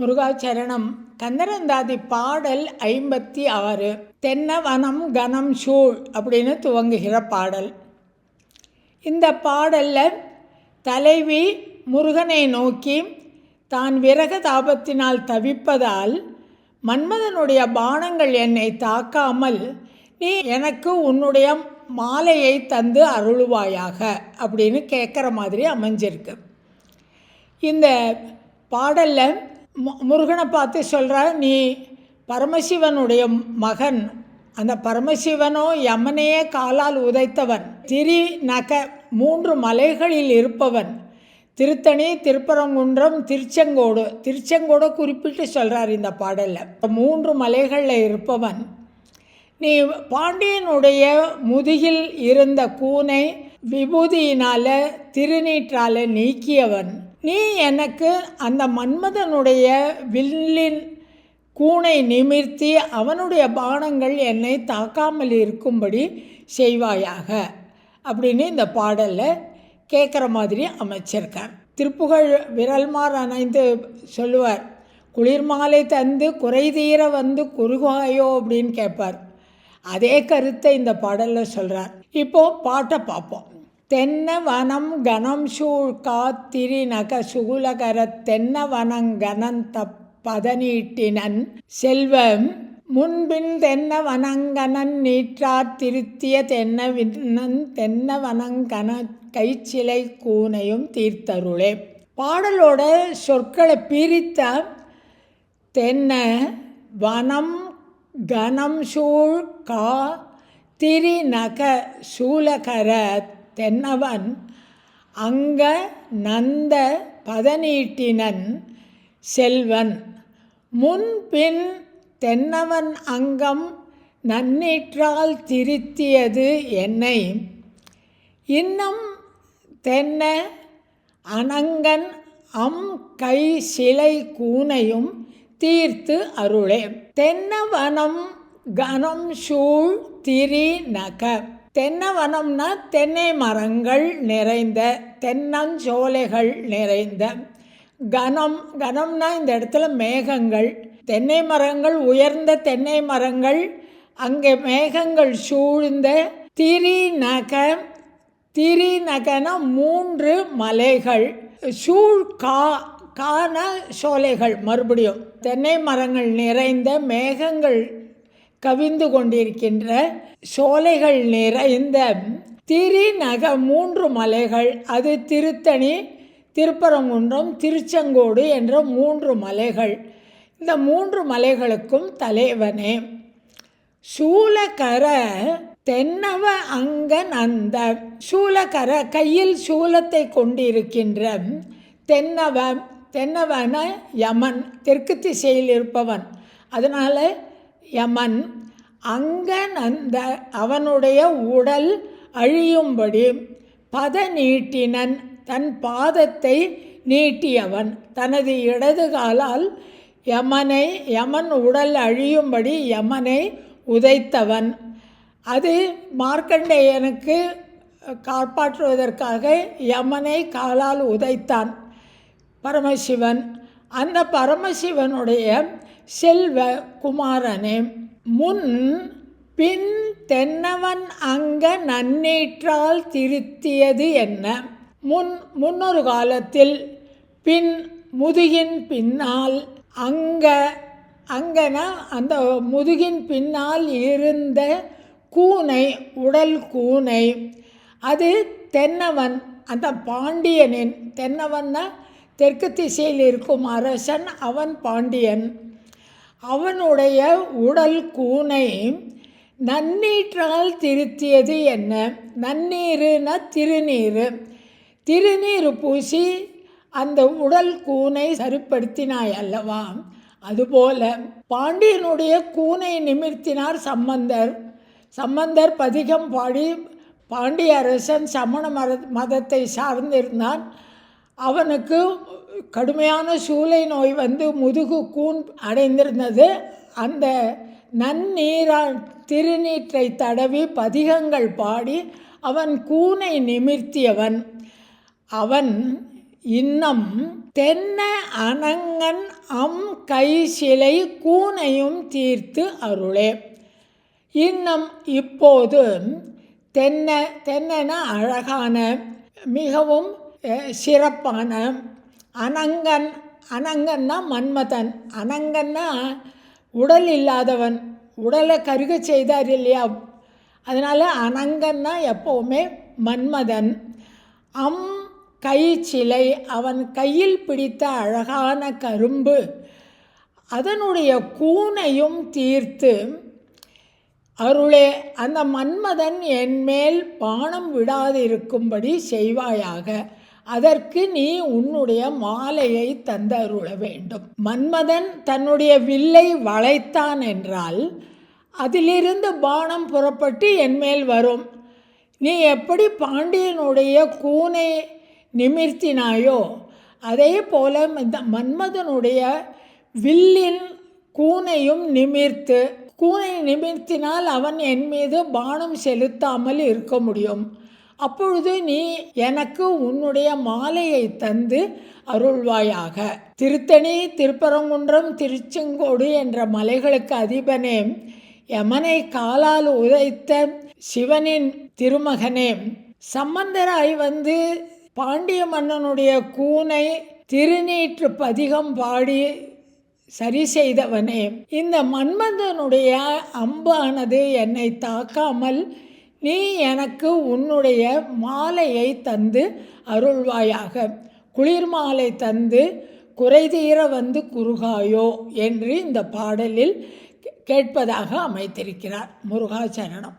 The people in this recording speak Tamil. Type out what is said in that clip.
முருகாச்சரணம். கந்தரந்தாதி பாடல் ஐம்பத்தி ஆறு. தென்னவனம் கனம் சூழ் அப்படின்னு துவங்குகிற பாடல். இந்த பாடலில் தலைவி முருகனை நோக்கி தான் விரக தாபத்தினால் தவிப்பதால் மன்மதனுடைய பானங்கள் என்னை தாக்காமல் நீ எனக்கு உன்னுடைய மாலையை தந்து அருளுவாயாக அப்படின்னு கேட்குற மாதிரி அமைஞ்சிருக்கு. இந்த பாடலில் முருகனை பார்த்து சொல்கிறார் நீ பரமசிவனுடைய மகன். அந்த பரமசிவனோ யமனையே காலால் உதைத்தவன். திரி நக மூன்று மலைகளில் இருப்பவன். திருத்தணி திருப்பரங்குன்றம் திருச்செங்கோடு. திருச்செங்கோடு குறிப்பிட்டு சொல்கிறார் இந்த பாடலில். மூன்று மலைகளில் இருப்பவன். நீ பாண்டியனுடைய முதுகில் இருந்த கூனை விபூதியினால் திருநீற்றால் நீக்கியவன். நீ எனக்கு அந்த மன்மதனுடைய வில்லின் கூனை நிமிர்த்தி அவனுடைய பானங்கள் என்னை தாக்காமல் இருக்கும்படி செய்வாயாக. அப்படின்னு இந்த பாடலில் கேட்குற மாதிரி அமைச்சிருக்கார். திருப்புகழ் விரல்மார் அணைந்து சொல்லுவார் குளிர் மாலை தந்து குறை தீர வந்து குறுகாயோ அப்படின்னு கேட்பார். அதே கருத்தை இந்த பாடலில் சொல்கிறார் இப்போது பாட்டை பார்ப்போம். தென்ன வனம் கனம் சூழ் காத்திரிநக சுகுலகர தென்ன கனந்த பதனீட்டினன் செல்வம் முன்பின் தென்ன வனங்கனன் நீற்றார் திருத்திய தென்ன விண்ணன் தென்ன வனங்கன கைச்சிலை கூனையும் தீர்த்தருளே. பாடலோட சொற்களை பிரித்த தென்ன வனம் கனம் சூழ் கா திரி நக சூலகர தென்னவன் அங்க நந்த பதனீட்டினன் செல்வன். முன்பின் தென்னவன் அங்கம் நன்னீற்றால் திருத்தியது என்னை. இன்னும் தென்ன அனங்கன் அம் கை சிலை கூனையும் தீர்த்து அருளே. தென்னவனம் கனம் சூழ் திரி நக. தென்னவனம்னா தென்னை மரங்கள் நிறைந்த தென்னஞ்சோலைகள் நிறைந்த. கனம் கனம்னா இந்த இடத்துல மேகங்கள். தென்னை மரங்கள் உயர்ந்த தென்னை மரங்கள் அங்கே மேகங்கள் சூழ்ந்த திரிநக திரிநகன மூன்று மலைகள். சூழ் கா கான சோலைகள் மறுபடியும். தென்னை மரங்கள் நிறைந்த மேகங்கள் கவிந்து கொண்டிருக்கின்ற சோலைகள் நிறைந்த திரிநக மூன்று மலைகள் அது திருத்தணி திருப்பரங்குன்றம் திருச்செங்கோடு என்ற மூன்று மலைகள். இந்த மூன்று மலைகளுக்கும் தலைவனே. சூலகர தென்னவ அங்கன் அந்த சூலகர கையில் சூலத்தை கொண்டிருக்கின்ற தென்னவ தென்னவன யமன் தெற்கு திசையில் இருப்பவன். அதனால் யமன் அங்கன் அந்த அவனுடைய உடல் அழியும்படி பத நீட்டினன் தன் பாதத்தை நீட்டியவன். தனது இடது காலால் யமனை யமன் உடல் அழியும்படி யமனை உதைத்தவன். அது மார்க்கண்டேயனுக்கு காப்பாற்றுவதற்காக யமனை காலால் உதைத்தான் பரமசிவன். அந்த பரமசிவனுடைய செல்வ குமாரனே முன் பின் தென்னவன் அங்க நன்னேற்றால் திருத்தியது என்ன? முன் முன்னொரு காலத்தில் பின் முதுகின் பின்னால் அங்க அங்கனா அந்த முதுகின் பின்னால் இருந்த கூனை உடல் கூனை. அது தென்னவன் அந்த பாண்டியனின் தென்னவன்னா தெற்கு திசையில் இருக்கும் அரசன் அவன் பாண்டியன். அவனுடைய உடல் கூனை நன்னீற்றால் திருத்தியது என்ன? நன்னீருனா திருநீர். திருநீர் பூசி அந்த உடல் கூனை சரிப்படுத்தினாய் அல்லவா? அதுபோல பாண்டியனுடைய கூனை நிமிர்த்தினார் சம்பந்தர். சம்பந்தர் பதிகம் பாடி பாண்டிய அரசன் சமண மத மதத்தை சார்ந்திருந்தான். அவனுக்கு கடுமையான சூளை நோய் வந்து முதுகு கூன் அடைந்திருந்தது. அந்த நன்னீரா திருநீற்றை தடவி பதிகங்கள் பாடி அவன் கூனை நிமிர்த்தியவன். அவன் இன்னம் தென்ன அனங்கன் அம் கை சிலை கூனையும் தீர்த்து அருளே. இன்னும் இப்போது தென்ன தென்னன அழகான மிகவும் சிறப்பான அனங்கன் அனங்கன்னா மன்மதன் அனங்கன்னா உடல் இல்லாதவன் உடலை கருக செய்தார் இல்லையா? அதனால் அனங்கன்னா எப்போவுமே மன்மதன். அம் கை சிலை அவன் கையில் பிடித்த அழகான கரும்பு. அதனுடைய கூனையும் தீர்த்து அருளே அந்த மன்மதன் என்மேல் பானம் விடாதிருக்கும்படி செய்வாயாக. அதற்கு நீ உன்னுடைய மாலையை தந்தருள வேண்டும். மன்மதன் தன்னுடைய வில்லை வளைத்தான் என்றால் அதிலிருந்து பானம் புறப்பட்டு என்மேல் வரும். நீ எப்படி பாண்டியனுடைய கூனை நிமிர்த்தினாயோ அதே போல இந்த மன்மதனுடைய வில்லின் கூனையும் நிமிர்த்து கூனை நிமிர்த்தினால் அவன் என் மீது பானம் செலுத்தாமல் இருக்க முடியும். அப்பொழுது நீ எனக்கு உன்னுடைய மாலையை தந்து அருள்வாயாக. திருத்தணி திருப்பரங்குன்றம் திருச்செங்கோடு என்ற மலைகளுக்கு அதிபனே யமனை காலால் உதைத்த சிவனின் திருமகனே. சம்பந்தராய் வந்து பாண்டிய மன்னனுடைய கூனை திருநீற்று பதிகம் பாடி சரி செய்தவனே. இந்த மன்மதனுடைய அம்பானது என்னை தாக்காமல் நீ எனக்கு உன்னுடைய மாலையை தந்து அருள்வாயாக. குளிர் மாலை தந்து குறைதீர வந்து குறுகாயோ என்று இந்த பாடலில் கேட்பதாக அமைத்திருக்கிறார் முருகாச்சரணம்